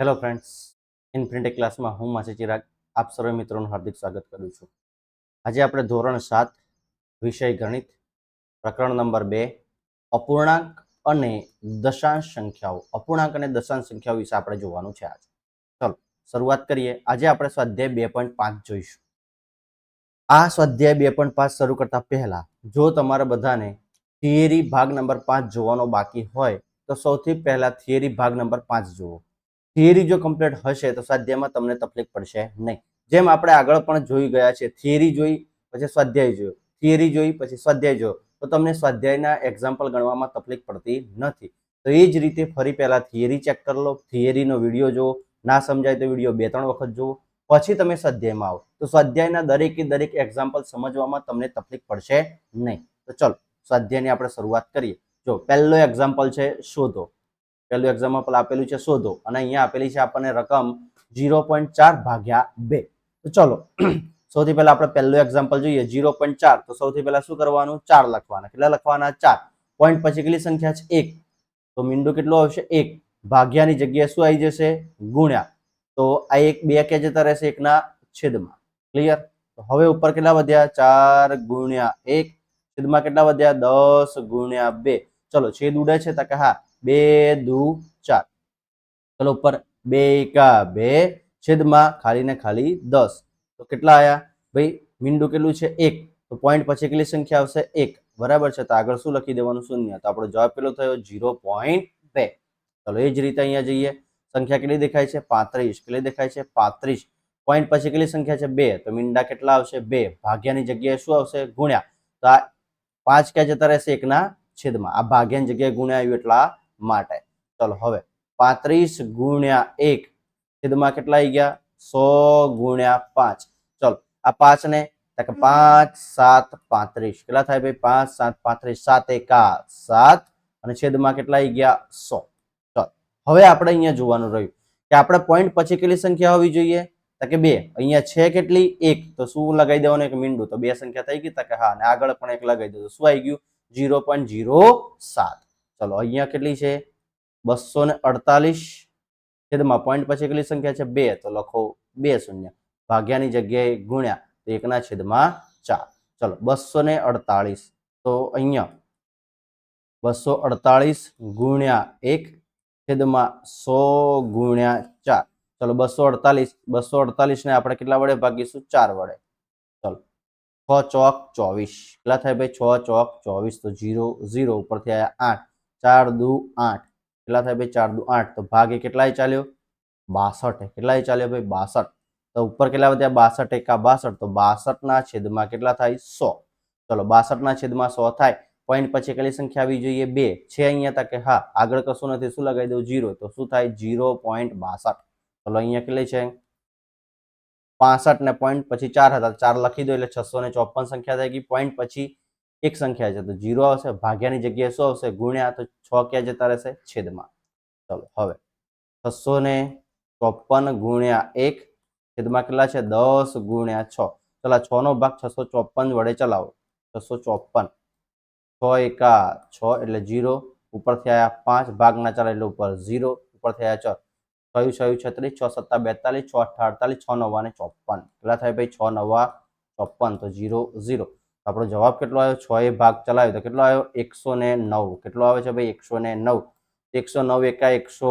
Hello friends in પ્રિન્ટેક ક્લાસમાં હું માસી ચિરાગ આપ સર્વે મિત્રોનું હાર્દિક સ્વાગત કરું છું. આજે આપણે ધોરણ સાત, વિષય ગણિત, પ્રકરણ નંબર બે, અપૂર્ણાંક અને દશાંશ સંખ્યાઓ. અપૂર્ણાંક અને દશાંશ સંખ્યાઓ વિશે આપણે જોવાનું છે આજે. ચલો, શરૂઆત કરીએ. આજે આપણે સ્વાધ્યાય બે પોઈન્ટ પાંચ જોઈશું. આ સ્વાધ્યાય બે પોઈન્ટ પાંચ શરૂ કરતા પહેલા, જો તમારે બધાને થિયરી ભાગ નંબર પાંચ જોવાનો બાકી હોય, તો સૌથી પહેલા થિયરી ભાગ નંબર પાંચ જુઓ. થિયરી જો કમ્પ્લીટ હશે તો સ્વાધ્યાયમાં તમને તકલીફ પડશે નહીં. જેમ આપણે આગળ પણ જોઈ ગયા છે, થિયરી જોઈ, પછી સ્વાધ્યાય જોયો. થિયરી જોઈ, પછી સ્વાધ્યાય જોયો. તો તમને સ્વાધ્યાયના એક્ઝામ્પલ ગણવામાં તકલીફ પડતી નથી. તો એ જ રીતે ફરી પહેલાં થિયરી ચેક કરી લો, થિયરીનો વીડિયો જુઓ. ના સમજાય તો વીડિયો બે ત્રણ વખત જુઓ. પછી તમે સ્વાધ્યાયમાં આવો. તો સ્વાધ્યાયના દરેકે દરેક એક્ઝામ્પલ સમજવામાં તમને તકલીફ પડશે નહીં. તો ચલો, સ્વાધ્યાયની આપણે શરૂઆત કરીએ. જો, પહેલો એક્ઝામ્પલ છે, શોધો. પહેલું એક્ઝામ્પલ આપેલું છે શોધો. અને અહીંયા આપેલી છે આપણને રકમ ઝીરો પોઈન્ટ ચાર ભાગ્યા બે. તો ચલો, સૌથી પહેલા આપણે પહેલું એક્ઝામ્પલ જોઈએ ઝીરો પોઈન્ટ ચાર. તો સૌથી પહેલા શું કરવાનું? ચાર લખવાના. કેટલા લખવાના? ચાર. પોઈન્ટ પછી કેટલી સંખ્યા છે? એક. તો મીંડું કેટલું આવશે? એક. ભાગ્યાની જગ્યાએ શું આવી જશે? ગુણ્યા. તો આ એક બે કે જતા રહેશે એકના છેદમાં. ક્લિયર તો હવે ઉપર કેટલા વધ્યા? ચાર ગુણ્યા એક. છેદમાં કેટલા વધ્યા? દસ ગુણ્યા બે. ચલો, છેદ ઉડે છે તો કે હા બે, દુ, ચાર. ચલો ઉપર બે, એકા, બે, છેદમાં ખાલી ને ખાલી દસ. તો કેટલા આયા? ભાઈ મીંડું કેટલું છે? એક. તો પોઈન્ટ પછી કેટલી સંખ્યા આવશે? એક. બરાબર છે, તો આગળ શું લખી દેવાનું? શૂન્ય. તો આપણો જવાબ પેલો થયો? ઝીરો પોઈન્ટ બે. ચલો એ જ રીતે અહીંયા જઈએ. સંખ્યા કેટલી દેખાય છે? પાંત્રીસ. કેટલી દેખાય છે? પાંત્રીસ. પોઈન્ટ પછી કેટલી સંખ્યા છે? બે. તો મીંડા કેટલા આવશે? બે. ભાગ્યાની જગ્યાએ શું આવશે? ગુણ્યા. તો આ પાંચ ક્યાં જતા રહેશે? એકના છેદમાં. આ ભાગ્યાની જગ્યાએ ગુણ્યા આવ્યું એટલા માટે. ચલો હવે પાંત્રીસ ગુણ્યા એક. છેદમાં કેટલા આવી ગયા? સો ગુણ્યા પાંચ. ચલો, આ પાંચ ને કે પાંચ, સાત, પાંત્રીસ. કેટલા થાય ભાઈ? પાંચ, સાત, પાંત્રીસ. સાત એકા સાત અને છેદમાં કેટલા આવી ગયા? સો. ચલો, હવે આપણે અહીંયા જોવાનું રહ્યું કે આપણે પોઈન્ટ પછી કેટલી સંખ્યા હોવી જોઈએ? તો કે બે. અહીંયા છે કેટલી? એક. તો શું લગાવી દેવાનું? એક મીંડું. તો બે સંખ્યા થઈ ગઈ. તો કે હા, અને આગળ પણ એક લગાવી દીધું શું આવી ગયું? જીરો પોઈન્ટ જીરો સાત. ચલો, અહીંયા કેટલી છે? બસો ને અડતાલીસ. છેદમાં પોઈન્ટ પછી કેટલી સંખ્યા છે? બે. તો લખો બે શૂન્ય. ભાગ્યાની જગ્યાએ ગુણ્યા તો એકના છેદમાં ચાર. ચલો બસો ને અડતાલીસ. તો અહીંયા બસો અડતાલીસ ગુણ્યા એક છેદમાં સો ગુણ્યા ચાર. ચલો બસો અડતાલીસ. બસો અડતાલીસ ને આપણે કેટલા વડે ભાગીશું? ચાર વડે. ચલો, છ ચોક ચોવીસ. કેટલા થાય ભાઈ? છ ચોક ચોવીસ. તો જીરો ઝીરો ઉપરથી આવ્યા આઠ. ચાર દુ આઠ. કેટલા થાય ભાઈ? ચાર દુ આઠ. તો ભાગે કેટલાય ચાલ્યો? બાસઠ. કેટલાય ચાલ્યો ભાઈ? બાસઠ. તો ઉપર કેટલા વધ્યા? બાસઠ એકા બાસઠ. તો બાસઠના છેદમાં કેટલા થાય? સો. ચલો, બાસઠના છેદમાં સો થાય. પોઈન્ટ પછી કેટલી સંખ્યા આવી જોઈએ? બે. છે અહીંયા તક કે હા? આગળ કશું નથી. શું લગાવી દઉં? જીરો તો શું થાય? જીરો પોઈન્ટ બાસઠ. ચલો, અહીંયા કેટલી છે? પાસઠ ને પોઈન્ટ પછી ચાર હતા. ચાર લખી દો એટલે છસો ને ચોપન સંખ્યા થઈ ગઈ. પોઈન્ટ પછી એક સંખ્યા છે, તો જીરો આવશે, ભાગ્યાની જગ્યાએ શું આવશે, ગુણ્યા તો છ ક્યાં જતા રહેશે? છેદમાં. ચલો, હવે છસો ને ચોપન ગુણ્યા એક, છેદમાં કેટલા છે? દસ ગુણ્યા છ. ચલા છ નો ભાગ છસો ચોપન વડે ચલાવો. છસો ચોપન. છ એકા છ એટલે જીરો ઉપરથી આવ્યા પાંચ, ભાગના ચાલે એટલે ઉપર ઝીરો ઉપરથી થયા ચાર. છયું છયું, છત્રીસ, છ, સત્તા, બેતાલીસ, છ અઠા અડતાલીસ, છ નવા ને ચોપન. કેટલા થાય ભાઈ? છ નવા ચોપન, તો જીરો ઝીરો આપણો જવાબ કેટલો આવ્યો? છ એ ભાગ ચલાવ્યો. તો કેટલો આવ્યો? એકસો ને નવ. કેટલો આવે છે ભાઈ? એકસો ને નવ. એકસો નવ એકા એકસો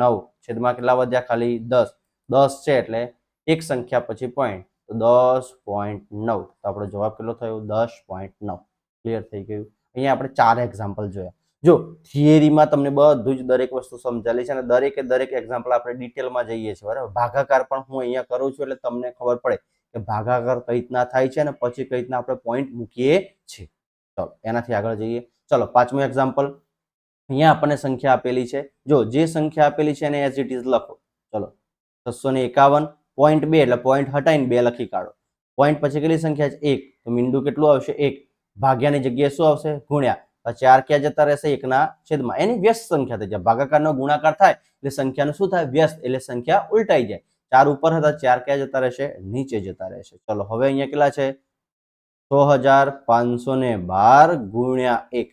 નવ. છેદમાં કેટલા વધ્યા? ખાલી દસ. દસ છે એટલે એક સંખ્યા પછી પોઈન્ટ તો દસ પોઈન્ટ નવ. તો આપણો જવાબ કેટલો થયો? દસ પોઈન્ટ નવ. ક્લિયર થઈ ગયું? અહીંયા આપણે ચાર એક્ઝામ્પલ જોયા. જો થિયરીમાં તમને બધું જ દરેક વસ્તુ સમજાયેલી છે અને દરેકે દરેક એક્ઝામ્પલ આપણે ડિટેલમાં જઈએ છીએ. બરાબર? ભાગાકાર પણ હું અહીંયા કરું છું એટલે તમને ખબર પડે. કે ભાગાકાર કઈ રીતના થાય છે અને પછી કઈ રીતના આપણે પોઈન્ટ મૂકીએ છીએ. ચલો એનાથી આગળ જઈએ. ચલો, પાંચમું એક્ઝામ્પલ અહીંયા આપણને સંખ્યા આપેલી છે. જો જે સંખ્યા આપેલી છે એને એઝ ઇટ ઇઝ લખો. ચલો, છસો ને એકાવન પોઈન્ટ બે એટલે પોઈન્ટ હટાઈને બે લખી કાઢો. પોઈન્ટ પછી કેટલી સંખ્યા છે? એક. તો મીંડું કેટલું આવશે? એક. ભાગ્યાની જગ્યાએ શું આવશે? ગુણ્યા. પછી ચાર ક્યાં જતા રહેશે? એકના છેદમાં. એની વ્યસ્ત સંખ્યા થઈ જાય. ભાગાકારનો ગુણાકાર થાય એટલે સંખ્યાનું શું થાય? વ્યસ્ત. એટલે સંખ્યા ઉલટાઈ જાય. ચાર ઉપર હતા, ચાર ક્યાં જતા રહેશે? નીચે જતા રહેશે. ચલો, હવે અહીંયા કેટલા છે? છ હજાર પાંચસો ને બાર ગુણ્યા એક.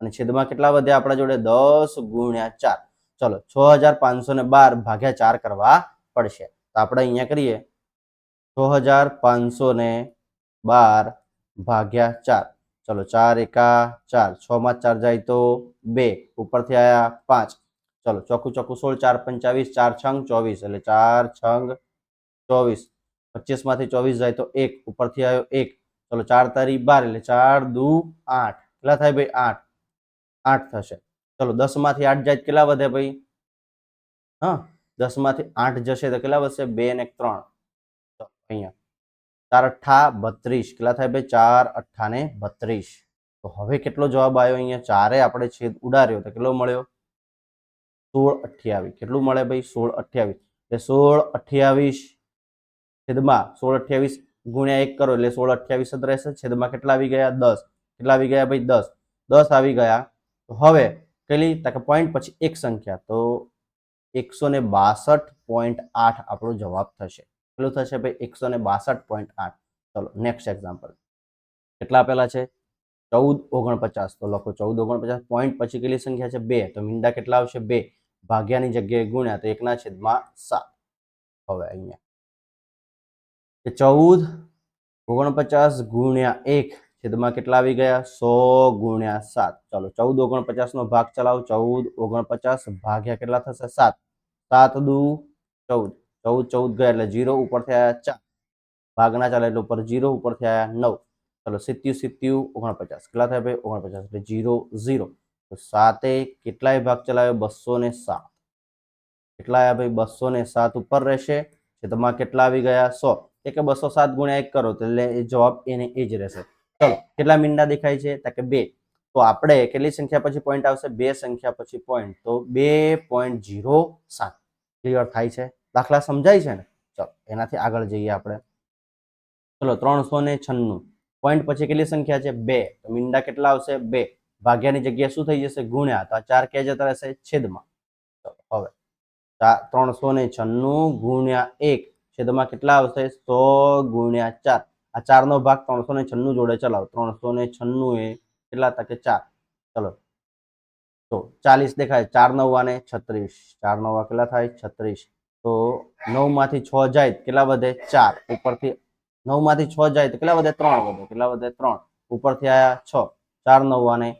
અને છેદમાં કેટલા વધ્યા આપણા જોડે? દસ ગુણ્યા ચાર. ચલો, છ હજાર પાંચસો ને બાર ભાગ્યા ચાર કરવા પડશે. તો આપણે અહીંયા કરીએ. છ હજાર પાંચસો ને બાર ભાગ્યા ચાર. ચલો, ચાર એકા ચાર. છ માં ચાર જાય તો બે. ઉપરથી આયા પાંચ. ચલો, ચોખ્ખું ચોખ્ખું સોળ, ચાર પંચાવીસ, ચાર છંગ, ચોવીસ, એટલે ચાર છંગ, ચોવીસ. પચીસમાંથી ચોવીસ જાય તો એક, ઉપરથી આવ્યો એક. ચલો, ચાર તારી બાર, એટલે ચાર દુ આઠ. કેટલા થાય ભાઈ? આઠ. આઠ થશે. ચલો દસમાંથી આઠ જાય કેટલા વધે ભાઈ? હા દસમાંથી આઠ જશે તો કેટલા વધશે? બે ને ત્રણ. અહીંયા. ચાર અઠ્ઠા બત્રીસ. કેટલા થાય ભાઈ? ચાર અઠ્ઠા ને બત્રીસ. તો હવે કેટલો જવાબ આવ્યો અહીંયા? ચારે આપણે છેદ ઉડાર્યો, તો કેટલો મળ્યો? સોળ અઠ્યાવીસ. કેટલું મળે ભાઈ? સોળ અઠ્યાવીસ. એટલે સોળ અઠ્યાવીસ છેદમાં સોળ અઠ્યાવીસ ગુણ્યા એક કરો એટલે સોળ અઠ્યાવીસ જ રહેશે. છેદમાં કેટલા આવી ગયા? દસ. કેટલા આવી ગયા ભાઈ? દસ. દસ આવી ગયા. તો હવે કેટલી કે પોઈન્ટ પછી એક સંખ્યા. તો એકસો ને બાસઠ પોઈન્ટ આઠ આપણો જવાબ થશે. કેટલું થશે ભાઈ? એકસો ને બાસઠ પોઈન્ટ આઠ. ચલો નેક્સ્ટ એક્ઝામ્પલ કેટલા આપેલા છે? ચૌદ ઓગણપચાસ. તો લખો ચૌદ ઓગણપચાસ. પોઈન્ટ પછી કેટલી સંખ્યા છે? બે. તો મીંડા કેટલા આવશે? બે. ભાગ્યાની જગ્યાએ ગુણ્યા તો એકના છેદમાં સાત. હવે અહીંયા. ચૌદ ઓગણપચાસ ગુણ્યા એક છેદમાં કેટલા આવી ગયા? સો ગુણ્યા સાત. ચાલો ચૌદ ઓગણપચાસ નો ભાગ ચલાવો. ચૌદ ઓગણપચાસ ભાગ્યા કેટલા થશે? સાત. સાત દુ ચૌદ. ચૌદ ચૌદ ગયા એટલે જીરો ઉપર થયા ચાર. ભાગ ના ચાલે એટલે ઉપર જીરો ઉપર થયા નવ. ચાલો સિત્યુ સિત્યુ ઓગણપચાસ. કેટલા થાય ભાઈ? ઓગણપચાસ એટલે જીરો ઝીરો. તો સાતે કેટલાય ભાગ ચલાવ્યો બસો ને સાત. કેટલા આવ્યા ભાઈ બસો ને સાત ઉપર રહેશે? છેદમાં કેટલા આવી ગયા? સો. એ કે બસો સાત ગુણ્યા એક કરો એટલે એ જવાબ એને એ જ રહેશે. ચલો, કેટલા મીંડા દેખાય છે? તો કે બે. તો આપણે કેટલી સંખ્યા પછી પોઈન્ટ આવશે? બે સંખ્યા પછી પોઈન્ટ તો બે પોઈન્ટ જીરો સાત. ક્લિયર થાય છે? દાખલા સમજાય છે ને? ચલો, એનાથી આગળ જઈએ આપણે. ચલો, ત્રણસો ને છન્નું. પોઈન્ટ પછી કેટલી સંખ્યા છે? બે. તો મીંડા કેટલા આવશે? બે. ભાગ્યાની જગ્યાએ શું થઈ જશે? ગુણ્યા. તો આ ચાર ક્યાં જતા રહેશે છેદમાં. હવે ત્રણસો ને છન્નું ગુણ્યા એક છેદમાં કેટલા આવશે? સો ગુણ્યા ચાર. આ ચારનો ભાગ ત્રણસો ને છન્નું જોડે ચલાવો. ત્રણસો ને છન્નું એ કેટલા તકે ચાર? ચલો. તો ચાલીસ દેખાય. ચાર નવા ને છત્રીસ. ચાર નવા કેટલા થાય? છત્રીસ. તો નવમાંથી છ જાય કેટલા વધે? ચાર. ઉપરથી નવમાંથી છ જાય તો કેટલા વધે? ત્રણ વધે. કેટલા વધે? ત્રણ. ઉપરથી આયા છ. ચાર નવા ને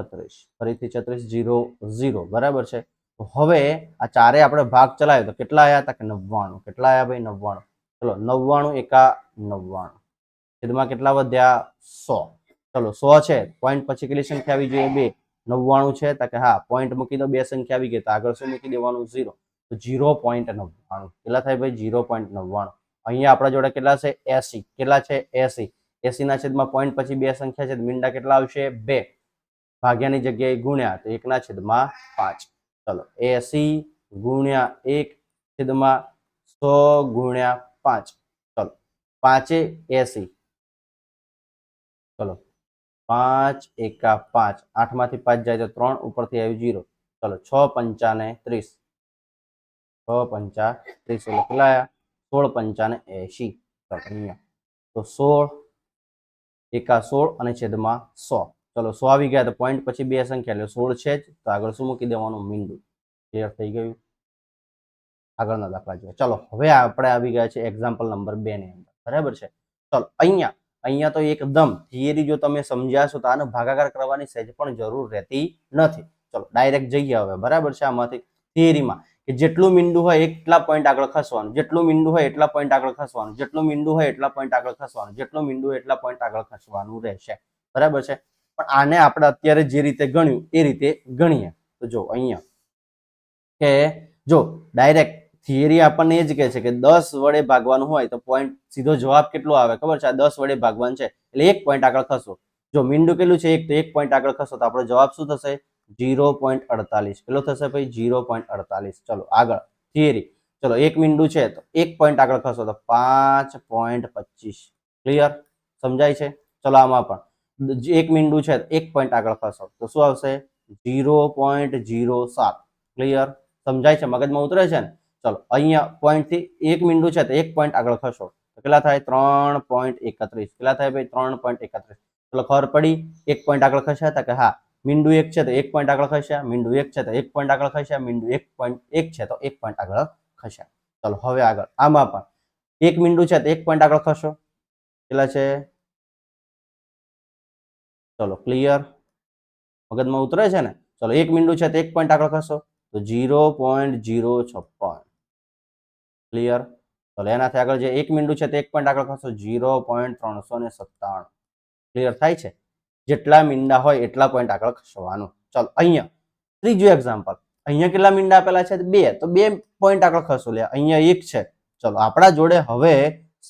છત્રીસ. ફરીથી છત્રીસ જીરો ઝીરો. બરાબર છે? તો હવે આ ચારે આપણે ભાગ ચલાવ્યો તો કેટલા આવ્યા હતા કે નવ્વાણું? કેટલા આવ્યા ભાઈ? નવ્વાણું. ચલો, નવ્વાણું એકા નવ્વાણું. છેદમાં કેટલા વધ્યા? સો. ચલો, સો છે. પોઈન્ટ પછી કેટલી સંખ્યા આવી જોઈએ? બે. નવ્વાણું છે, તો કે હા પોઈન્ટ મૂકી દો, બે સંખ્યા આવી ગઈ તો આગળ શું મૂકી દેવાનું? ઝીરો. તો ઝીરો પોઈન્ટ નવ્વાણું. કેટલા થાય ભાઈ? ઝીરો પોઈન્ટ નવ્વાણું. અહીંયા આપણા જોડે કેટલા છે? એસી. કેટલા છે? એસી. એસી ના છેદમાં પોઈન્ટ પછી બે સંખ્યા છે મીંડા કેટલા આવશે? બે. ભાગ્યાની જગ્યાએ ગુણ્યા તો એકના છેદમાં પાંચ. ચલો એસી ગુણ્યા એક છેદમાં સો ગુણ્યા પાંચ. ચલો, પાંચે એસી ચલો, પાંચ એકા પાંચ. આઠમાંથી પાંચ જાય તો ત્રણ, ઉપરથી આવ્યું જીરો. ચલો, છ પંચાને ત્રીસ. છ પંચા ત્રીસ એટલે કેટલા સોળ પંચાને એસી ચલો, અહીંયા. તો સોળ એકા સોળ અને છેદમાં સો. ચલો, સો આવી ગયા તો પોઈન્ટ પછી બે સંખ્યા, એટલે સોળ છે જ. તો આગળ શું મૂકી દેવાનું? મીંડું. ક્લિયર થઈ ગયું? આગળના દાખલા જોઈએ. ચલો, હવે આપણે આવી ગયા છે એક્ઝામ્પલ નંબર બે ની અંદર. બરાબર છે? ચલો, અહીંયા અહીંયા તો એકદમ થિયરી જો તમે સમજ્યા છો તો આનો ભાગાકાર કરવાની સહેજ પણ જરૂર રહેતી નથી. ચલો ડાયરેક્ટ જઈએ હવે. બરાબર છે આમાંથી? થિયરીમાં કે જેટલું મીંડું હોય એટલા પોઈન્ટ આગળ ખસવાનું. જેટલું મીંડું હોય એટલા પોઈન્ટ આગળ ખસવાનું. જેટલું મીંડું હોય એટલા પોઈન્ટ આગળ ખસવાનું. જેટલું મીંડું એટલા પોઈન્ટ આગળ ખસવાનું રહેશે. બરાબર છે? પણ આને આપણે અત્યારે જે રીતે ગણ્યું, એ રીતે ગણીએ. તો જો અહીંયા કે જો ડાયરેક્ટ થિયરી આપણને એ જ કહે છે કે દસ વડે ભાગવાનું હોય તો પોઈન્ટ સીધો જવાબ કેટલો આવે? ખબર છે? આ દસ વડે ભાગવાનું છે. એટલે એક પોઈન્ટ આગળ ખસો. જો મીંડું કેટલું છે? એક તો એક પોઈન્ટ આગળ ખસો. તો આપણો જવાબ શું થશે? જીરો પોઈન્ટ અડતાલીસ. કેટલો થશે ભાઈ? જીરો પોઈન્ટ અડતાલીસ. ચલો, આગળ. થિયરી ચલો, એક મીંડું છે તો એક પોઈન્ટ આગળ ખસો તો પાંચ પોઈન્ટ પચીસ. ક્લિયર સમજાય છે? ચલો, આમાં પણ. એક મીંડું છે, એક પોઈન્ટ આગળ ખસો. તો શું આવશે? જીરો પોઈન્ટ જીરો સાત. ક્લિયર સમજાય છે? મગજમાં ઉતરે છે ને? ચલો, અહીંયા પોઈન્ટથી એક મીંડું છે, તો એક પોઈન્ટ આગળ ખસો. કેટલા થાય? ત્રણ પોઈન્ટ એકત્રીસ. કેટલા થાય ભાઈ? ત્રણ પોઈન્ટ એકત્રીસ. ચલો, ખબર પડી? એક પોઈન્ટ આગળ ખસ્યા હતા કે હા? મીંડું એક છે, તો એક પોઈન્ટ આગળ ખસ્યા. મીંડું એક છે, તો એક પોઈન્ટ આગળ ખસ્યા. મીંડું એક પોઈન્ટ એક છે, તો એક પોઈન્ટ આગળ ખસ્યા. ચલો, હવે આગળ. આમાં પણ એક મીંડું છે, તો એક પોઈન્ટ આગળ ખસો. કેટલા છે? ચલો ક્લિયર મગજમાં ઉતરે છે ને? ચલો એક મીંડું છે તો એક પોઈન્ટ આગળ ખસો. તો જીરો પોઈન્ટ જીરો છપ્પન. ક્લિયર ચલો એનાથી આગળ જે એક મીંડું છે તે એક પોઈન્ટ આગળ ખસો. જીરો પોઈન્ટ ત્રણસો ને સત્તાણું. ક્લિયર થાય છે? જેટલા મીંડા હોય એટલા પોઈન્ટ આગળ ખસવાનું. ચલો અહીંયા, ત્રીજું એક્ઝામ્પલ અહીંયા કેટલા મીંડા આપેલા છે? બે. તો બે પોઈન્ટ આગળ ખસો લે અહીંયા એક છે. ચલો આપણા જોડે હવે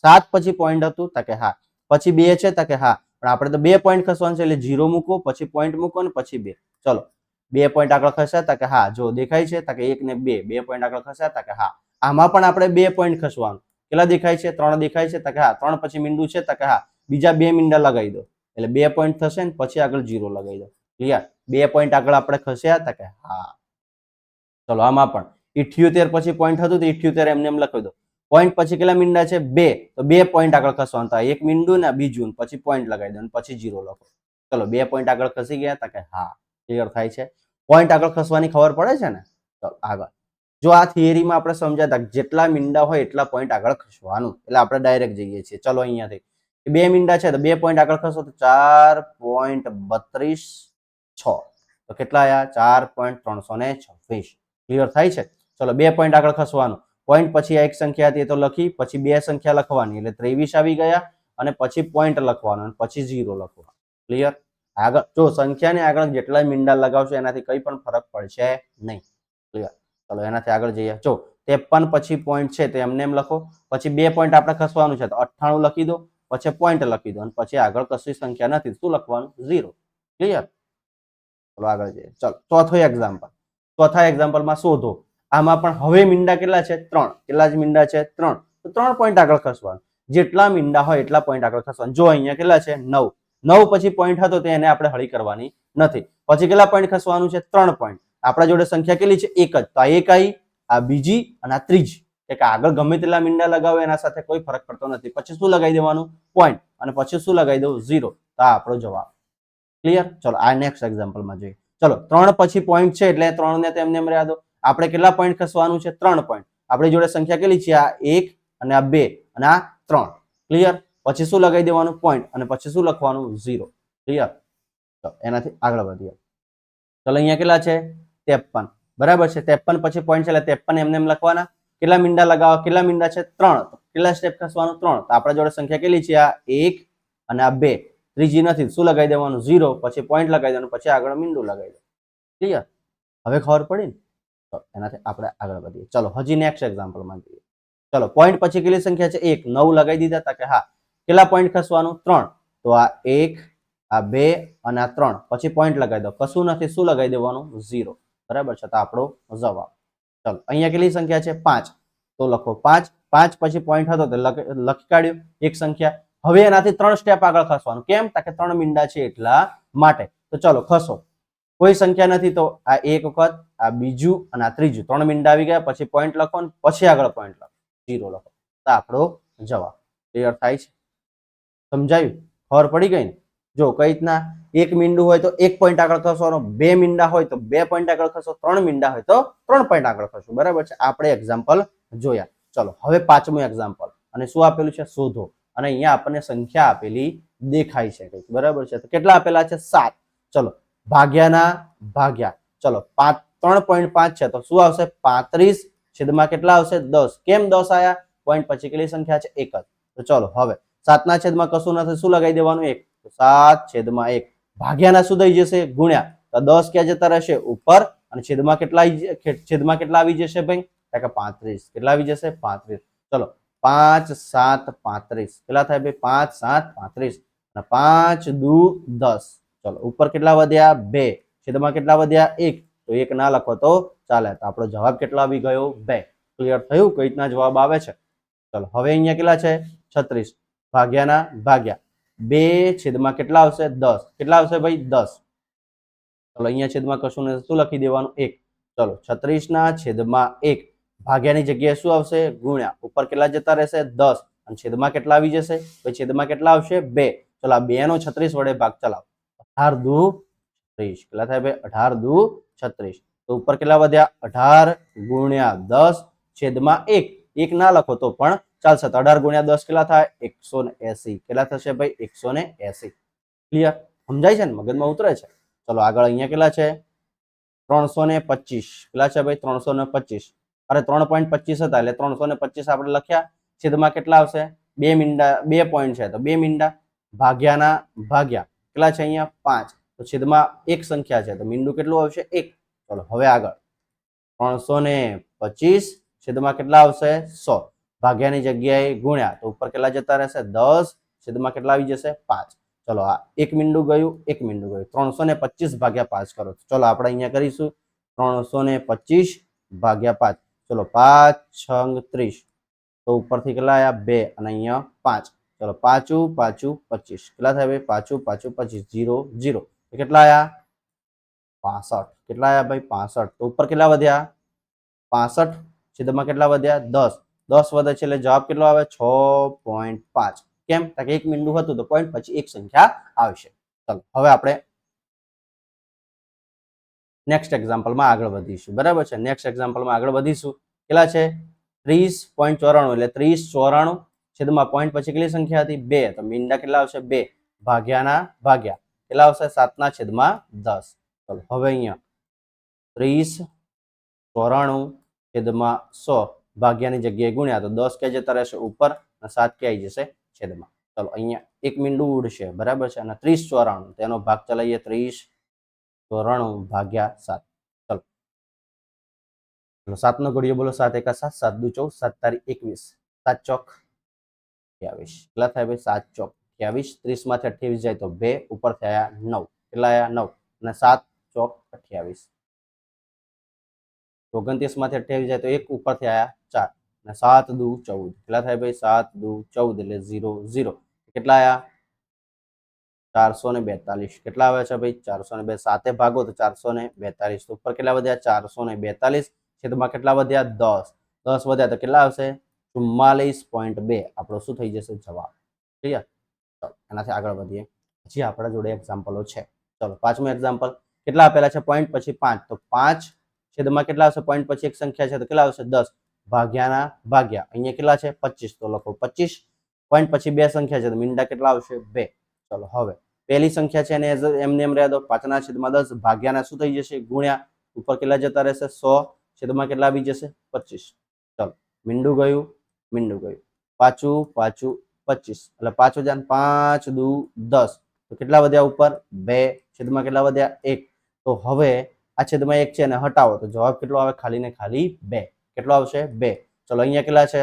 સાત પછી પોઈન્ટ હતું તકે હા. પછી બે છે તકે હા. પણ આપણે તો બે પોઈન્ટ ખસવાનું છે, એટલે જીરો મૂકો પછી પોઈન્ટ મૂકો ને પછી બે. ચલો, બે પોઈન્ટ આગળ ખસ્યા તા કે હા, જો દેખાય છે તા કે એક ને બે. બે પોઈન્ટ આગળ ખસ્યા તા કે હા. આમાં પણ આપણે બે પોઈન્ટ ખસવાનું. કેટલા દેખાય છે? ત્રણ દેખાય છે તા કે હા. ત્રણ પછી મીંડું છે તા કે હા. બીજા બે મીંડા લગાવી દો. એટલે બે પોઈન્ટ થશે ને પછી આગળ જીરો લગાવી દો. ક્લિયર બે પોઈન્ટ આગળ આપણે ખસ્યા તા કે હા. ચલો, આમાં પણ. ઇઠ્યોતેર પછી પોઈન્ટ હતું તો ઇઠ્યોતેર એમને એમ લખી દો. પોઈન્ટ પછી કેટલા મીંડા છે? બે. તો બે પોઈન્ટ આગળ ખસવાનું. થાય એક મીંડું ને બીજું પછી પોઈન્ટ લગાવી દો પછી જીરો લખો. ચલો, બે પોઈન્ટ આગળ ખસી ગયા તા કે હા ક્લિયર થાય છે. પોઈન્ટ આગળ ખસવાની ખબર પડે છે ને? ચલો આગળ. જો આ થિયરીમાં આપણે સમજાતા જેટલા મીંડા હોય એટલા પોઈન્ટ આગળ ખસવાનું. એટલે આપણે ડાયરેક્ટ જઈએ છીએ. ચલો અહીંયાથી. બે મીંડા છે તો બે પોઈન્ટ આગળ ખસો તો ચાર પોઈન્ટ બત્રીસ છ. તો કેટલા આયા? ચાર પોઈન્ટ ત્રણસો ને છવ્વીસ. ક્લિયર થાય છે? ચલો, બે પોઈન્ટ આગળ ખસવાનું. પોઈન્ટ પછી એક સંખ્યા હતી એ તો લખી, પછી બે સંખ્યા લખવાની, એટલે ત્રેવીસ આવી ગયા અને પછી પોઈન્ટ લખવાનો અને પછી ઝીરો લખવાનો. ક્લિયર આગળ, જો સંખ્યાને આગળ જેટલા મીંડા લગાવશો એનાથી કઈ પણ ફરક પડશે નહીં. ક્લિયર ચલો, એનાથી આગળ જઈએ. જો, ત્રેપન પછી પોઈન્ટ છે તો એમને એમ લખો. પછી બે પોઈન્ટ આપણે ખસવાનું છે તો અઠ્ઠાણું લખી દો, પછી પોઈન્ટ લખી દો અને પછી આગળ કશી સંખ્યા નથી. શું લખવાનું? ઝીરો ક્લિયર ચલો, આગળ જઈએ. ચલો, ચોથો એક્ઝામ્પલ ચોથા એક્ઝામ્પલમાં શોધો. આમાં પણ હવે મીંડા કેટલા છે? ત્રણ. કેટલા જ મીંડા છે? ત્રણ. તો ત્રણ પોઈન્ટ આગળ ખસવાનું. જેટલા મીંડા હોય એટલા પોઈન્ટ આગળ ખસવાનું. જો અહીંયા કેટલા છે? નવ. નવ પછી પોઈન્ટ હતો તેને આપણે હળી કરવાની નથી. પછી કેટલા પોઈન્ટ ખસવાનું છે? ત્રણ પોઈન્ટ આપણા જોડે સંખ્યા કેટલી છે? એક જ. તો આ એક આવી આ બીજી અને આ ત્રીજી. કે આગળ ગમે તેટલા મીંડા લગાવો, એના સાથે કોઈ ફરક પડતો નથી. પછી શું લગાવી દેવાનું? પોઈન્ટ અને પછી શું લગાવી દઉં? ઝીરો તો આ આપણો જવાબ. ક્લિયર ચલો, આ નેક્સ્ટ એક્ઝામ્પલમાં જોઈએ. ચલો, ત્રણ પછી પોઈન્ટ છે એટલે ત્રણ ને તેમને એમ રહ્યા દો. આપણે કેટલા પોઈન્ટ ખસવાનું છે? ત્રણ પોઈન્ટ આપણી જોડે સંખ્યા કેટલી છે? આ એક અને આ બે અને આ ત્રણ. ક્લિયર પછી શું લગાવી દેવાનું? પોઈન્ટ અને પછી શું લખવાનું? ઝીરો ક્લિયર તો એનાથી આગળ વધીએ. ચલો, અહીંયા કેટલા છે? ત્રેપન. બરાબર છે? ત્રેપન પછી પોઈન્ટ છે એટલે ત્રેપન એમને એમ લખવાના. કેટલા મીંડા લગાવવા કેટલા મીંડા છે? ત્રણ. કેટલા સ્ટેપ ખસવાનું? ત્રણ. તો આપણા જોડે સંખ્યા કેટલી છે? આ એક અને આ બે. ત્રીજી નથી. શું લગાવી દેવાનું? ઝીરો પછી પોઈન્ટ લગાવી દેવાનું. પછી આગળ મીંડું લગાવી દો ક્લિયર હવે ખબર પડી ને? તો એનાથી આપણે આગળ વધીએ. ચલો, હજી નેક્સ્ટ એક્ઝામ્પલમાં જઈએ. ચલો પોઈન્ટ પછી કેટલી સંખ્યા છે? એક. નવ લગાવી દીધા હતા કે હા. કેટલા પોઈન્ટ ખસવાનું? ત્રણ. તો આ એક, આ બે અને આ ત્રણ. પછી પોઈન્ટ લગાવી દો. કશું નથી. શું લગાવી દેવાનું? ઝીરો બરાબર છે? તો આપણો જવાબ. ચલો, અહીંયા કેટલી સંખ્યા છે? પાંચ. તો લખો પાંચ. પાંચ પછી પોઈન્ટ હતો તો લખી કાઢ્યું. એક સંખ્યા. હવે એનાથી ત્રણ સ્ટેપ આગળ ખસવાનું. કેમ? કે ત્રણ મીંડા છે એટલા માટે. તો ચલો, ખસો. કોઈ સંખ્યા નથી તો આ એક વખત આ બીજું અને આ ત્રીજું. ત્રણ મિનિટ આવી ગયા, પછી પોઈન્ટ લખો ને પછી આગળ પોઈન્ટ લખો. જીરો લખો. તો આપણો જવાબ ક્લિયર થાય છે? સમજાયું? ખબર પડી ગઈ ને? જો કઈ રીતના એક મીંડું હોય તો એક પોઈન્ટ આગળ ખસવાનો, બે મીંડા હોય તો બે પોઈન્ટ આગળ ખસો, ત્રણ મીંડા હોય તો ત્રણ પોઈન્ટ આગળ ખસો. બરાબર છે? આપણે એક્ઝામ્પલ જોયા. ચલો, હવે પાંચમું એક્ઝામ્પલ અને શું આપેલું છે? શોધો. અને અહીંયા આપણને સંખ્યા આપેલી દેખાય છે બરાબર છે? તો કેટલા આપેલા છે? સાત. ચલો, ભાગ્યાના ભાગ્યા. ચલો, પાંચ ત્રણ પોઈન્ટ પાંચ છે. તો શું આવશે? પાંત્રીસ. છેદમાં કેટલા આવશે? દસ. કેમ દસ આયા? પોઈન્ટ પછી કેટલી સંખ્યા છે? એક જ. તો ચલો, હવે સાતના છેદમાં કશું નથી શું લગાવી દેવાનું? એક. તો સાત છેદમાં એક. ભાગ્યાના શું થઈ જશે? ગુણ્યા. તો દસ ક્યાં જતા રહેશે? ઉપર. અને છેદમાં કેટલા છેદમાં કેટલા આવી જશે ભાઈ? કે પાંત્રીસ. કેટલા આવી જશે? પાંત્રીસ. ચલો, પાંચ, સાત, પાંત્રીસ. કેટલા થાય ભાઈ? પાંચ, સાત, પાંત્રીસ. અને પાંચ દુ દસ. ચલો, ઉપર કેટલા વધ્યા? બે. છેદમાં કેટલા વધ્યા? એક. તો એક ના લખો તો ચાલે. તો આપણો જવાબ કેટલો આવી ગયો? બે. ક્લિયર થયું? કઈ રીતના જવાબ આવે છે? ચલો, હવે અહીંયા કેટલા છે? છત્રીસ. ભાગ્યાના ભાગ્યા. બે છેદમાં કેટલા આવશે? દસ. કેટલા આવશે ભાઈ? દસ. ચલો, અહીંયા છેદમાં કશું નથી. શું લખી દેવાનું? એક. ચલો છત્રીસ ના છેદમાં એક. ભાગ્યાની જગ્યાએ શું આવશે? ગુણ્યા. ઉપર કેટલા જતા રહેશે? દસ. અને છેદમાં કેટલા આવી જશે? પછી છેદમાં કેટલા આવશે? બે. ચલો, આ બે નો છત્રીસ વડે ભાગ ચલાવો. અઢાર દુ ત્રીસ કેટલા થાય ભાઈ? અઢાર દુ છત્રીસ. તો ઉપર કેટલા વધ્યા? અઢાર ગુણ્યા દસ છેદમાં એક. એક ના લખો તો પણ ચાલશે. તો અઢાર ગુણ્યા દસ કેટલા થાય? એકસો ને કેટલા થશે ભાઈ? એકસો ને એસી. ક્લિયર સમજાય છે ને? મગજમાં ઉતરે છે? ચલો આગળ અહીંયા કેટલા છે? ત્રણસો ને પચીસ. કેટલા છે ભાઈ? ત્રણસો ને પચીસ. અરે ત્રણ પોઈન્ટ પચીસ હતા, એટલે ત્રણસો ને પચીસ આપણે લખ્યા. છેદમાં કેટલા આવશે? બે મીંડા, બે પોઈન્ટ છે. તો બે મીંડા ભાગ્યાના ભાગ્યા. કેટલા છે અહીંયા? પાંચ. તો છેદમાં એક સંખ્યા છે. તો મીંડું કેટલું આવશે? એક. ચલો, હવે આગળ. ત્રણસો ને પચીસ છેદમાં કેટલા આવશે? સો. ભાગ્યાની જગ્યાએ ગુણ્યા, તો ઉપર કેટલા જતા રહેશે? દસ. છેદમાં કેટલા આવી જશે? પાંચ. ચલો, આ એક મીંડું ગયું, એક મીંડું ગયું. ત્રણસો ને પચીસ ભાગ્યા પાંચ કરો. ચલો, આપણે અહીંયા કરીશું. ત્રણસો ને પચીસ ભાગ્યા પાંચ. ચલો, પાંચ છંગ ત્રીસ. તો ઉપરથી કેટલા આવ્યા બે. અને અહીંયા પાંચ. ચલો પાછું પાછું પચીસ. કેટલા થાય ભાઈ? પાછું પાછું પચીસ. જીરો જીરો કેટલા આયા? પાસઠ. કેટલા આયા ભાઈ? પાસઠ. તો ઉપર કેટલા વધ્યા? પાસઠ. છેદમાં કેટલા વધ્યા? દસ. દસ વધે છે એટલે જવાબ કેટલો આવે? છ પોઈન્ટ પાંચ. કેમ? કારણ એક મીંડું હતું તો પોઈન્ટ પછી એક સંખ્યા આવશે. ચલો, હવે આપણે નેક્સ્ટ એક્ઝામ્પલમાં આગળ વધીશું. બરાબર છે? નેક્સ્ટ એક્ઝામ્પલમાં આગળ વધીશું. કેટલા છે? ત્રીસ પોઈન્ટ ચોરાણું. એટલે ત્રીસ ચોરાણું છેદમાં પોઈન્ટ પછી કેટલી સંખ્યા હતી? બે. તો મીંડા કેટલા આવશે? બે. ભાગ્યાના ભાગ્યા. કેટલા આવશે? સાતના છેદમાં દસ. ચલો, હવે અહીંયા ત્રીસ ચોરાણું છેદમાં સો ભાગ્યાની જગ્યાએ ગુણ્યા તો દસ કે જતા રહેશે ઉપર અને સાત કે આવી જશે છેદમાં. ચલો, અહીંયા એક મીંડું ઉડશે, બરાબર છે? અને ત્રીસ ચોરાણું તેનો ભાગ ચલાવીએ ત્રીસ ચોરાણું ભાગ્યા સાત. ચલો. ચલો, સાતનો ઘડીઓ બોલો, સાત એકા સાત સાત દુ ચૌદ, સાત તારીખ એકવીસ. સાત ચોક. અઠ્યાવીસ કેટલા થાય ભાઈ? સાત ચોક. અઠ્યાવીસ ત્રીસમાંથી અઠ્યાવીસ જાય તો બે, ઉપર થયા નવ. કેટલા આવ્યા? નવ. અને સાત, ચોક, અઠ્યાવીસ. ઓગણત્રીસમાંથી અઠ્યાવીસ જાય તો એક ઉપરથી આવ્યા ચાર. અને સાત, દુ, ચૌદ. કેટલા થાય ભાઈ? સાત, દુ, ચૌદ એટલે ઝીરો ઝીરો. કેટલા આવ્યા? ચારસો ને બેતાલીસ. કેટલા આવે છે ભાઈ? ચારસો ને બે. સાતે ભાગો તો ચારસો ને બેતાલીસ. તો ઉપર કેટલા વધ્યા? ચારસો ને બેતાલીસ. છેદમાં કેટલા વધ્યા? દસ. દસ વધ્યા તો કેટલા આવશે? ચુમ્માલીસ પોઈન્ટ બે. આપણો શું થઈ જશે? જવાબ. ક્લિયર? એનાથી આગળ વધીએ. હજી આપણા જોડે એક્ઝામ્પલો છે. ચલો, પાંચમું એક્ઝામ્પલ કેટલા આપેલા છે? પોઈન્ટ પછી પાંચ. તો પાંચ છેદમાં કેટલા આવશે? પોઈન્ટ પછી એક સંખ્યા છે. તો કેટલા આવશે? દસ. ભાગ્યાના ભાગ્યા. અહીંયા કેટલા છે? પચીસ. તો લખો પચીસ. પોઈન્ટ પછી બે સંખ્યા છે. તો મીંડા કેટલા આવશે? બે. ચલો, હવે. પહેલી સંખ્યા છે એને એમને એમ રહ્યા દો. પાંચના છેદમાં દસ. ભાગ્યાના શું થઈ જશે? ગુણ્યા. ઉપર કેટલા જતા રહેશે? સો. છેદમાં કેટલા આવી જશે? પચીસ. ચલો, મીંડું ગયું. મીંડું ગયું. પાછું પાછું પચીસ. એટલે પાંચ હજાર પાંચ દુ દસ. તો કેટલા વધ્યા ઉપર? બે. છેદમાં કેટલા વધ્યા? એક. તો હવે આ છેદમાં એક છે અને હટાવો. તો જવાબ કેટલો આવે? ખાલી ને ખાલી બે. કેટલો આવશે? બે. ચલો, અહીંયા કેટલા છે?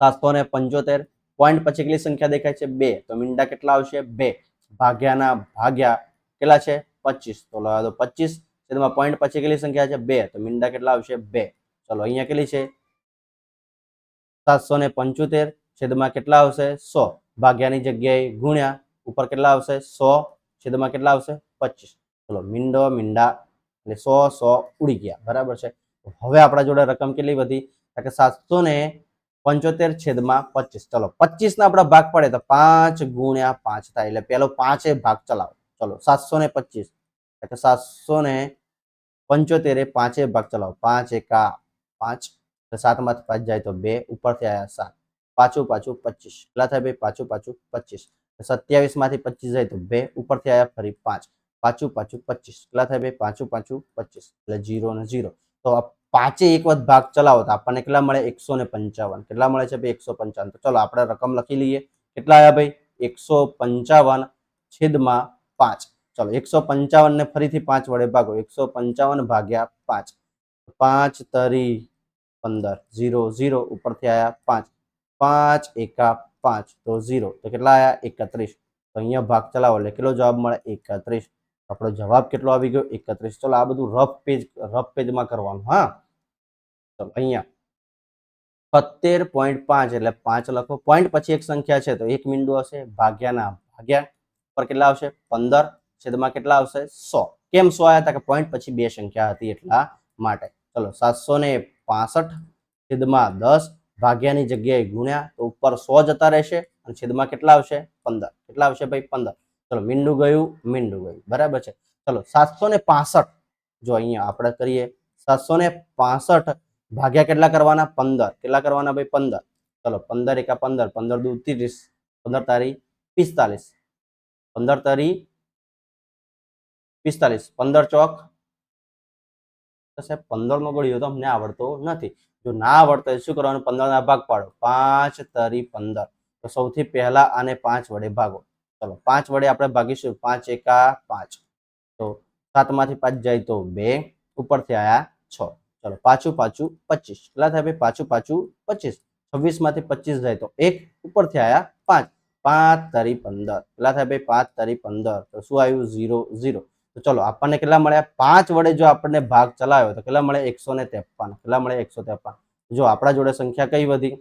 સાતસો ને પંચોતેર. પોઈન્ટ પછી કેટલી સંખ્યા દેખાય છે? બે. તો મીંડા કેટલા આવશે? બે. ભાગ્યાના ભાગ્યા કેટલા છે? પચીસ. તો લવા દો પચીસ. છેદમાં પોઈન્ટ પછી કેટલી સંખ્યા છે? બે. તો મીંડા કેટલા આવશે? બે. ચલો, અહીંયા કેટલી છે? સાતસો ને પંચોતેર. છેદમાં કેટલા આવશે? સો. ભાગ્યાની જગ્યાએ ગુણ્યા, ઉપર કેટલા આવશે? સો. છેદમાં કેટલા આવશે? પચીસ. ચલો, મીંડો, મીંડા, એટલે સો સો ઉડી ગયા. બરાબર છે? હવે આપણા જોડે રકમ કેટલી વધી? કે સાતસો ને પંચોતેર છેદમાં પચીસ. ચલો પચીસ ના આપણા ભાગ પડે તો પાંચ ગુણ્યા પાંચ થાય. એટલે પેલો પાંચે ભાગ ચલાવો. ચલો, સાતસો ને પચીસ. એટલે સાતસો ને પંચોતેરે પાંચે ભાગ ચલાવો. પાંચ એકા પાંચ. સાતમાંથી પાંચ જાય તો બે. ઉપરથી આવ્યા સાત. પાછું પાછું પચીસ. કેટલા થાય ભાઈ પાછું પાછું પચીસ. સત્યાવીસમાંથી પચીસ જાય તો બે, ઉપરથી આવ્યા ફરી પાંચ. પાછું પાછું પચીસ. કેટલા થાય ભાઈ પાછું પાછું પચીસ. એટલે જીરો ને જીરો તો પાંચે એક વખત ભાગ ચલાવો તો આપણને કેટલા મળે? એકસો ને પંચાવન. કેટલા મળે છે ભાઈ? એકસો પંચાવન. તો ચલો આપણે રકમ લખી લઈએ. કેટલા આવ્યા ભાઈ? એકસો પંચાવન છેદમાં પાંચ. ચલો, એકસો પંચાવન ને ફરીથી પાંચ વડે ભાગો. એકસો પંચાવન ભાગ્યા પાંચ. પાંચ તરી પંદર. ઝીરો ઝીરો ઉપરથી આવ્યા પાંચ. પાંચ એકા પાંચ. તો ઝીરો. તો કેટલા આવ્યા એકત્રીસ. તો અહીંયા ભાગ ચલાવો. એટલે કેટલો જવાબ મળે એકત્રીસ. આપણો જવાબ કેટલો આવી ગયો? એકત્રીસ. ચલો, આ બધું રફ પેજ રફ પેજમાં કરવાનું, હા? ચલો અહીંયા સત્તેર પોઈન્ટ પાંચ એટલે પાંચ લખો. પોઈન્ટ પછી એક સંખ્યા છે, તો એક મીંડું હશે. ભાગ્યાના ભાગ્યા. પર કેટલા આવશે? પંદર. છેદમાં કેટલા આવશે? સો. કેમ સો આવ્યા હતા? કે પોઈન્ટ પછી બે સંખ્યા હતી એટલા માટે. ચલો, સાતસો ને પાસઠ છેદમાં દસ. ભાગ્યાની જગ્યાએ ગુણ્યા તો ઉપર સો જતા રહેશે અને છેદમાં કેટલા આવશે? પંદર. કેટલા આવશે ભાઈ? પંદર. ચલો, મીંડું ગયું મીંડું ગયું. બરાબર છે? ચલો સાતસો ને પાસઠ જો અહીંયા આપણે કરીએ. સાતસો ને પાસઠ ભાગ્યા કેટલા કરવાના? પંદર. કેટલા કરવાના ભાઈ? પંદર. ચલો, પંદર એકા પંદર. પંદર દુ ત્રીસ. પંદર તારી પિસ્તાલીસ. પંદર તારી પિસ્તાલીસ. પંદર ચોક. સાહેબ પંદર નો ગળ્યો તો અમને આવડતો નથી. જો ના આવડતો હોય, શું કરવાનું? પંદર ના ભાગ પાડો. પાંચ તરી પંદર. તો સૌથી પહેલા આને પાંચ વડે ભાગો. ચલો, પાંચ વડે આપણે ભાગીશું. પાંચ એકા પાંચ. તો સાતમાંથી પાંચ જાય તો બે. ઉપરથી આયા છ. ચલો, પાછું પાછું પચીસ. કેટલા થાય ભાઈ? પાછું પાછું પચીસ. છવ્વીસમાંથી પચીસ જાય તો એક. ઉપરથી આયા પાંચ. પાંચ તરી પંદર. કેટલા થાય ભાઈ? પાંચ તરી પંદર. તો શું આવ્યું? Zero zero. તો ચલો, આપણને કેટલા મળ્યા? પાંચ વડે જો આપણને ભાગ ચલાવ્યો, તો કેટલા મળે એકસો ને ત્રેપન. કેટલા મળે એકસો ત્રેપન. જો આપણા જોડે સંખ્યા કઈ વધી?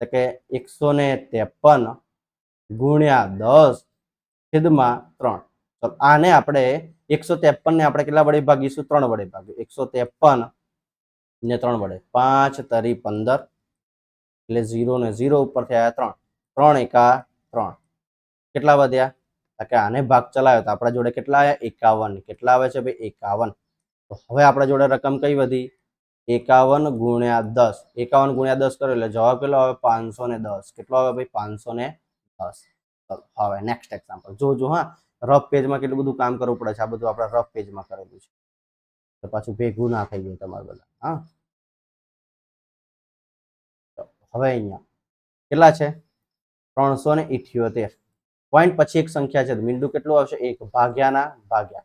તો કે એકસો ને ત્રેપન ગુણ્યા દસ છેદમાં ત્રણ. તો આને આપણે એકસો ત્રેપન ને આપણે કેટલા વડે ભાગીશું? ત્રણ વડે ભાગ્યું એકસો ત્રેપન ને ત્રણ વડે. પાંચ તરી પંદર એટલે ઝીરો ને ઝીરો ઉપર થયા ત્રણ. ત્રણ એકા ત્રણ. કેટલા વધ્યા? કે આને ભાગ ચલાવ્યો તો આપણા જોડે કેટલા આવ્યા? એકાવન. કેટલા આવે છે ભાઈ? એકાવન. તો હવે આપણા જોડે રકમ કઈ વધી? એકાવન ગુણ્યા દસ. એકાવન ગુણ્યા દસ કરો એટલે જવાબ કેટલો આવે? પાંચસો ને દસ. કેટલો આવે ભાઈ? પાંચસો ને દસ. હવે નેક્સ્ટ એક્ઝામ્પલ જોજો હા. રફ પેજમાં કેટલું બધું કામ કરવું પડે છે? આ બધું આપણે રફ પેજમાં કરેલું છે. તો પાછું ભેગું ના થઈ જાય તમારે બધા, હા. હવે અહીંયા. કેટલા છે? ત્રણસો ને ઇઠ્યોતેર. પોઈન્ટ પછી એક સંખ્યા છે. મીંડું કેટલું આવશે? એક. ભાગ્યાના ભાગ્યા.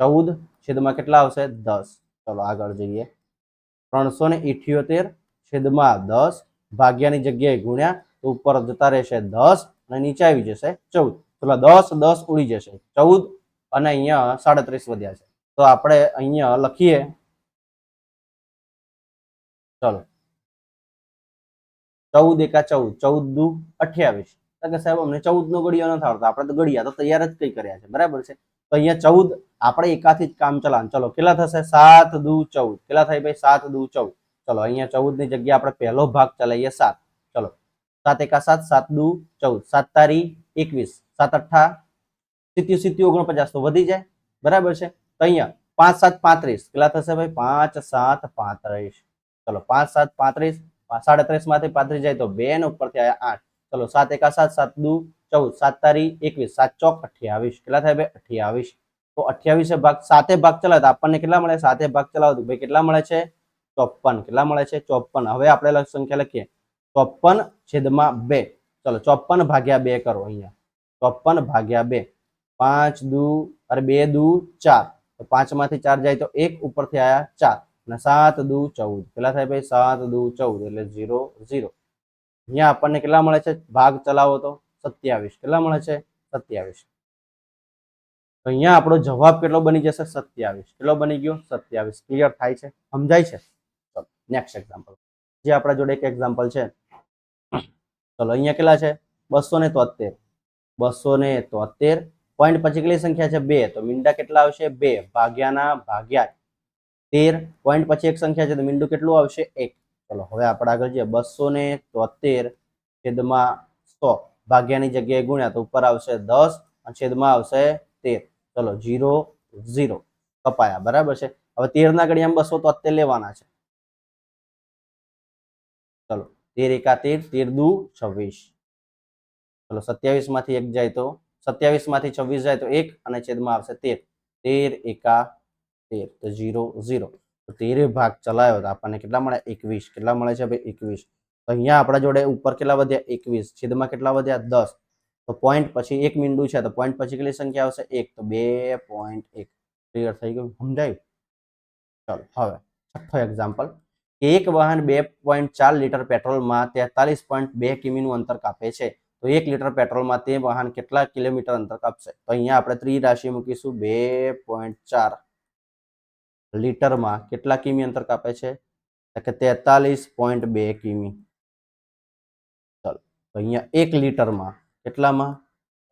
ચૌદ છેદમાં કેટલા આવશે? દસ. ચલો આગળ જઈએ. ત્રણસો ને ઇઠ્યોતેર છેદમાં દસ. ભાગ્યાની જગ્યાએ ગુણ્યા તો ઉપર જતા રહેશે દસ અને નીચે આવી જશે ચૌદ. ચલો દસ દસ ઉડી જશે. ચૌદ અને અહીંયા સાડત્રીસ વધ્યા છે. તો આપણે અહીંયા લખીએ. ચલો. ચૌદ એકા ચૌદ ચૌદ દુ અઠ્યાવીસ. તો કે સાહેબ, અમને ચૌદ નો ગડિયો નથી આવડતો. આપણે તો ગળિયા તો તૈયાર જ કઈ કર્યા છે. બરાબર છે? તો અહીંયા ચૌદ, આપણે એકાથી જ કામ ચલાવ ચલો, કેટલા થશે? સાત દુ ચૌદ. કેટલા થાય ભાઈ? સાત દુ ચૌદ. ચલો, અહીંયા ચૌદની જગ્યાએ આપણે પહેલો ભાગ ચલાવીએ, સાત. ચલો, સાત એકા સાત સાત દુ ચૌદ. સાત તારી એકવીસ. સાત અઠ્ઠા સિત્યુ સિત્યુ ઓગણપચાસ તો વધી જાય. બરાબર છે? તો અહીંયા પાંચ સાત પાંત્રીસ. કેટલા થશે ભાઈ? પાંચ સાત પાંત્રીસ. ચલો, પાંચ સાત પાંત્રીસ. સાડત્રીસમાંથી પાંત્રીસ જાય તો બે ને ઉપરથી આવ્યા આઠ. ચલો, સાત એકા સાત સાત દુ, ચૌદ. સાત તારી એકવીસ. સાત ચોક અઠ્યાવીસ. કેટલા થાય ભાઈ અઠ્યાવીસ. તો અઠ્યાવીસે ભાગ, સાતે ભાગ ચલાવે તો આપણને કેટલા મળે? સાતે ભાગ ચલાવે તો ભાઈ કેટલા મળે છે? ચોપન. કેટલા મળે છે? ચોપન. હવે આપણે સંખ્યા લખીએ. ચોપન છેદમાં બે. ચલો, ચોપન ભાગ્યા બે કરો અહીંયા. ચોપન ભાગ્યા બે. પાંચ દુ, અરે બે દુ, ચાર. તો પાંચમાંથી ચાર જાય તો એક ઉપરથી આયા ચાર. અને સાત દુ ચૌદ. કેટલા થાય ભાઈ સાત દુ ચૌદ એટલે ઝીરો ઝીરો. અહીંયા આપણને કેટલા મળે છે? ભાગ ચલાવો તો સત્યાવીસ. કેટલા મળે છે? સત્યાવીસ. તો અહીંયા આપણો જવાબ કેટલો બની જશે? સત્યાવીસ. કેટલો બની ગયો? સત્યાવીસ. ક્લિયર થાય છે? સમજાય છે? ચલો નેક્સ્ટ એક્ઝામ્પલ જે આપણા જોડે એક એક્ઝામ્પલ છે. ચલો, અહીંયા કેટલા છે? બસો ને તોતેર. બસો ને તોતેર. પોઈન્ટ પછી કેટલી સંખ્યા છે? બે. તો મીંડા કેટલા આવશે? બે. ભાગ્યાના ભાગ્યા તેર પોઈન્ટ પછી એક સંખ્યા છે તો મીંડું કેટલું આવશે? એક. ચલો, હવે આપણે આગળ જઈએ. બસો ને તોતેર છેદમાં સો ભાગ્યાની જગ્યાએ ગુણ્યા તો ઉપર આવશે દસ અને છેદમાં આવશે તેર. ચલો જીરો ઝીરો કપાયા. બરાબર છે? હવે તેર ના ઘડિયામાં બસો તોતેર લેવાના છે. ચલો, તેર એકા તેર તેર દુ છવ્વીસ. ચલો સત્યાવીસમાંથી એક જાય તો? સત્યાવીસમાંથી છવ્વીસ જાય તો એક અને છેદમાં આવશે તેર. તેર એકા તેર, તો ઝીરો ઝીરો. તો તેરે ભાગ ચલાવ્યો તો આપણને કેટલા મળે? એકવીસ. કેટલા મળે છે ભાઈ? એકવીસ. તો અહીંયા આપણા જોડે ઉપર કેટલા વધ્યા? એકવીસ. છેદમાં કેટલા વધ્યા? દસ. તો પોઈન્ટ પછી એક મીંડું છે, તો પોઈન્ટ પછી કેટલી સંખ્યા આવશે? એક. તો બે પોઈન્ટ એક. ક્લિયર થઈ ગયું? સમજાયું? ચલો, હવે છઠ્ઠો એક્ઝામ્પલ એક વાહન બે પોઈન્ટ ચાર લીટર પેટ્રોલમાં તેતાલીસ પોઈન્ટ બે કિમીનું અંતર કાપે છે. તો એક લીટર પેટ્રોલમાં તે વાહન કેટલા કિલોમીટર અંતર કાપશે? તો અહીંયા આપણે ત્રિરાશિ મૂકીશું. બે પોઈન્ટ ચાર. લીટરમાં કેટલા કિમી અંતર કાપે છે? કે તેતાલીસ પોઈન્ટ બે કિમી. ચલો અહીંયા એક લીટરમાં કેટલામાં?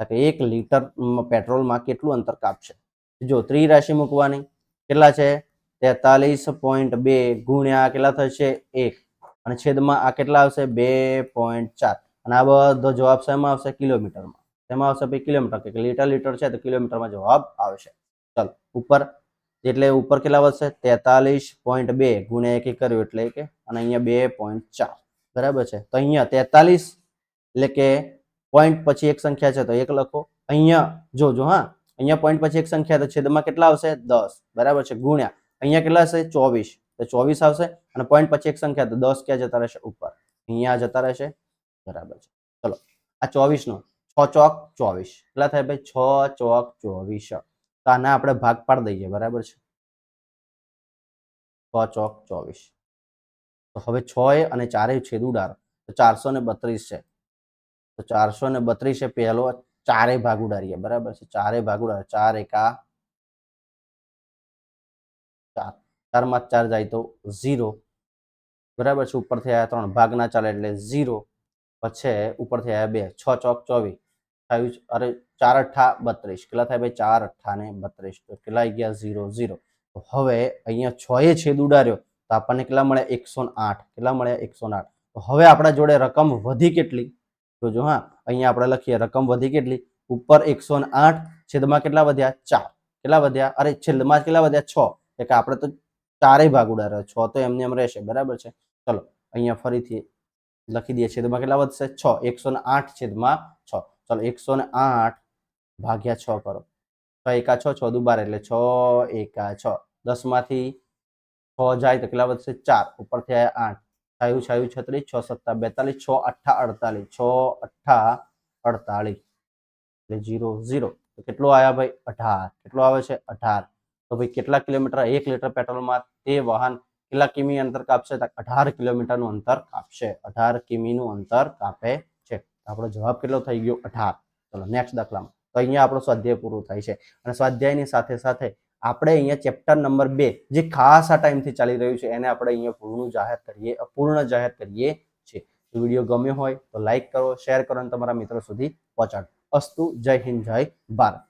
કે એક લીટર પેટ્રોલમાં કેટલું અંતર કાપશે? જો ત્રિરાશિ મૂકવાની, કેટલા છે? તેતાલીસ પોઈન્ટ બે ગુણ્યા કેટલા થશે? એક. અને છેદમાં આ કેટલા આવશે? બે પોઈન્ટ ચાર. અને આ બધો જવાબ શેમાં આવશે? કિલોમીટરમાં. તેમાં આવશે? ભાઈ કિલોમીટર, કે લીટર લીટર છે તો કિલોમીટરમાં જવાબ આવશે. ચાલો, ઉપર એટલે ઉપર કેટલા વધશે? તેતાલીસ પોઈન્ટ બે ગુણ્યા એક કર્યું એટલે કે, અને અહીંયા બે પોઈન્ટ ચાર. બરાબર છે? તો અહીંયા તેતાલીસ, એટલે કે પોઈન્ટ પછી એક સંખ્યા છે તો એક લખો. અહીંયા, જોજો હા, અહીંયા પોઈન્ટ પછી એક સંખ્યા તો છેદમાં કેટલા આવશે? દસ. બરાબર છે? ગુણ્યા. અહીંયા કેટલા હશે? ચોવીસ. તો ચોવીસ આવશે અને પોઈન્ટ પછી એક સંખ્યા તો દસ ક્યાં જતા રહેશે? ઉપર. અહીંયા જતા રહેશે. બરાબર છે. ચલો, આ ચોવીસ નો છ ચોક ચોવીસ. કેટલા થાય ભાઈ? છ ચોક ચોવીસ. તો આને આપણે ભાગ પાડી દઈએ, બરાબર છે? છ ચોક ચોવીસ. તો હવે છ એ અને ચારે છેદ તો ચારસો ને બત્રીસ છે. તો ચારસો ને બત્રીસ એ પહેલો ચારે ભાગ ઉડાડીએ, બરાબર છે? ચારે ભાગ ઉડાડે. ચાર એકા ચાર. ચારમાં ચાર જાય તો ઝીરો. બરાબર છે? ઉપર થયા ત્રણ. ભાગ ના ચાલે એટલે ઝીરો. પછી ઉપર થયા બે. છ ચોક ચોવીસ. છે- અરે, ચાર અઠ્ઠા બત્રીસ. કેટલા થાય ભાઈ? ચાર અઠ્ઠા ને બત્રીસ. તો કેટલા ગયા? Zero zero. તો હવે અહીંયા છ એ છેદ ઉડાડ્યો તો આપણને કેટલા મળ્યા? એકસો આઠ. કેટલા મળ્યા? એકસો આઠ. તો હવે આપણા જોડે રકમ વધી કેટલી? જોજો હા. અહીંયા આપણે લખીએ, રકમ વધી કેટલી? ઉપર એકસો આઠ, છેદમાં કેટલા વધ્યા? ચાર. કેટલા વધ્યા? અરે, છેદમાં કેટલા વધ્યા? છ. એટલે કે આપણે તો ચારેય ભાગ ઉડાડ્યો છ તો એમને એમ રહેશે. બરાબર છે? ચલો, અહીંયા ફરીથી લખી દઈએ. છેદમાં કેટલા વધશે? છ. એકસો આઠ છેદમાં છ. ચલો એકસો ને આઠ ભાગ્યા છ કરો. છ એકા છ છ દુ બાર એટલે છ એકા છ. દસમાંથી છ જાય તો કેટલા વધશે? ચાર. ઉપરથી આયા આઠ. છાયું છાયું છત્રીસ, છ સત્તા બેતાલીસ, છ અઠ્ઠા અડતાલીસ. છ અઠ્ઠા અડતાલીસ. એટલે જીરો ઝીરો. તો કેટલો આવ્યા ભાઈ? અઢાર. કેટલો આવે છે? અઢાર. તો ભાઈ કેટલા કિલોમીટર? એક લીટર પેટ્રોલમાં તે વાહન કેટલા કિમી અંતર કાપશે? અઢાર કિલોમીટરનું અંતર કાપશે. અઢાર કિમીનું અંતર કાપે આપણો જવાબ કેટલો થઈ ગયો? અઢાર. ચલો નેક્સ્ટ દાખલામાં. તો અહીંયા આપણો સ્વાધ્યાય પૂરું થાય છે. અને સ્વાધ્યાયની સાથે સાથે આપણે અહીંયા ચેપ્ટર નંબર બે, જે ખાસ આ ટાઈમથી ચાલી રહ્યું છે, એને આપણે અહીંયા પૂર્ણ જાહેર કરીએ, અપૂર્ણ જાહેર કરીએ છીએ. વીડિયો ગમ્યો હોય તો લાઈક કરો શેર કરો અને તમારા મિત્રો સુધી પહોંચાડો. અસ્તુ, જય હિન્દ, જય ભારત.